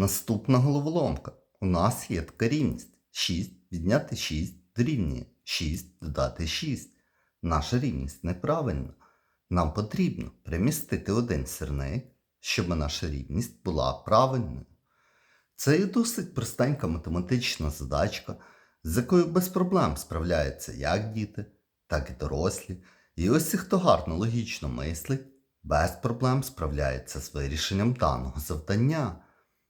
Наступна головоломка. У нас є така рівність. 6 відняти 6 дорівнює 6 додати 6. Наша рівність неправильна. Нам потрібно перемістити один сірник, щоб наша рівність була правильною. Це є досить простенька математична задачка, з якою без проблем справляються як діти, так і дорослі. І ось хто гарно логічно мислить, без проблем справляється з вирішенням даного завдання.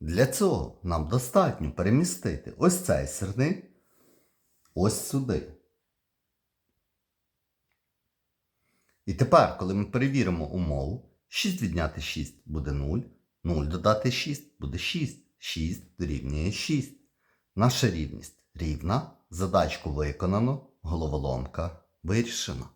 Для цього нам достатньо перемістити ось цей сірник ось сюди. І тепер, коли ми перевіримо умову, 6 відняти 6 буде 0, 0 додати 6 буде 6, 6 дорівнює 6. Наша рівність рівна, задачку виконано, головоломка вирішена.